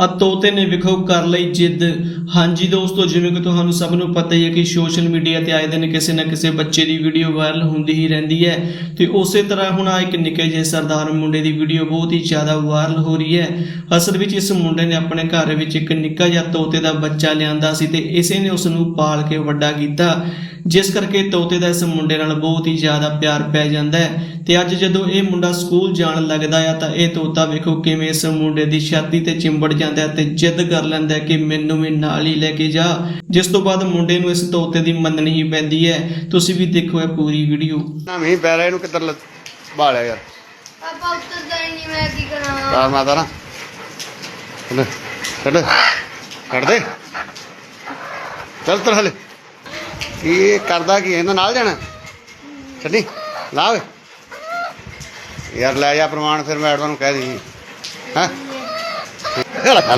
ਆ ਤੋਤੇ ਨੇ ਵਿਖੋ ਕਰ ਲਈ ਜਿੱਦ। ਹਾਂਜੀ ਦੋਸਤੋ, ਜਿਵੇਂ ਕਿ ਤੁਹਾਨੂੰ ਸਭ ਨੂੰ ਪਤਾ ਹੀ ਹੈ ਕਿ ਸੋਸ਼ਲ ਮੀਡੀਆ ਤੇ ਆਏ ਦਿਨ ਕਿਸੇ ਨਾ ਕਿਸੇ ਬੱਚੇ ਦੀ ਵੀਡੀਓ ਵਾਇਰਲ ਹੁੰਦੀ ਹੀ ਰਹਿੰਦੀ ਹੈ। ਤੇ ਉਸੇ ਤਰ੍ਹਾਂ ਹੁਣ ਆ ਇੱਕ ਨਿੱਕੇ ਜਿਹੇ ਸਰਦਾਰ ਮੁੰਡੇ ਦੀ ਵੀਡੀਓ ਬਹੁਤ ਹੀ ਜ਼ਿਆਦਾ ਵਾਇਰਲ ਹੋ ਰਹੀ ਹੈ। ਅਸਲ ਵਿੱਚ ਇਸ ਮੁੰਡੇ ਨੇ ਆਪਣੇ ਘਰ ਵਿੱਚ ਇੱਕ ਨਿੱਕਾ ਜਿਹਾ ਤੋਤੇ ਦਾ ਬੱਚਾ ਲਿਆਂਦਾ ਸੀ ਤੇ ਇਸੇ ਨੇ ਉਸ ਨੂੰ ਪਾਲ ਕੇ ਵੱਡਾ ਕੀਤਾ। ਜਿਸ ਕਰਕੇ ਤੋਤੇ ਦਾ ਇਸ ਮੁੰਡੇ ਨਾਲ ਬਹੁਤ ਹੀ ਜ਼ਿਆਦਾ ਪਿਆਰ ਪੈ ਜਾਂਦਾ ਹੈ। ਤੇ ਅੱਜ ਜਦੋਂ ਇਹ ਮੁੰਡਾ ਸਕੂਲ ਜਾਣ ਲੱਗਦਾ ਆ ਤਾਂ ਇਹ ਤੋਤਾ ਵੇਖੋ ਕਿਵੇਂ ਇਸ ਮੁੰਡੇ ਦੀ ਛਾਤੀ ਤੇ ਚਿੰਬੜ ਜਾਂਦਾ ਹੈ ਤੇ ਜਿੱਦ ਕਰ ਲੈਂਦਾ ਹੈ ਕਿ ਮੈਨੂੰ ਵੀ ਨਾਲ ਹੀ ਲੈ ਕੇ ਜਾ। ਜਿਸ ਤੋਂ ਬਾਅਦ ਮੁੰਡੇ ਨੂੰ ਇਸ ਤੋਤੇ ਦੀ ਮੰਨਣੀ ਹੀ ਪੈਂਦੀ ਹੈ। ਤੁਸੀਂ ਵੀ ਦੇਖੋ ਇਹ ਪੂਰੀ ਵੀਡੀਓ। ਨਾ ਮੀਂਹ ਪੈ ਰਿਹਾ ਇਹਨੂੰ ਕਿੱਧਰ ਭਾਲਿਆ ਯਾਰ। ਪਾਪਾ ਉੱਤਰ ਨਹੀਂ ਮੈਂ ਕੀ ਕਰਾਂ? ਤਾਰ ਮਾਤਾ ਨਾ ਛੱਡ ਛੱਡ ਛੱਡ ਦੇ। ਚੱਲ ਤਰ ਹਲੇ। ਇਹ ਕਰਦਾ ਕੀ ਇਹਨਾਂ ਨਾਲ ਜਾਣਾ? ਛੱਡੀ? ਲਾ ਵੇ ਯਾਰ ਲੈ ਜਾ ਪ੍ਰਮਾਣ ਫਿਰ ਮੈਡਮ ਨੂੰ ਕਹਿ ਦੀ ਹਾਂ? ਲੈ।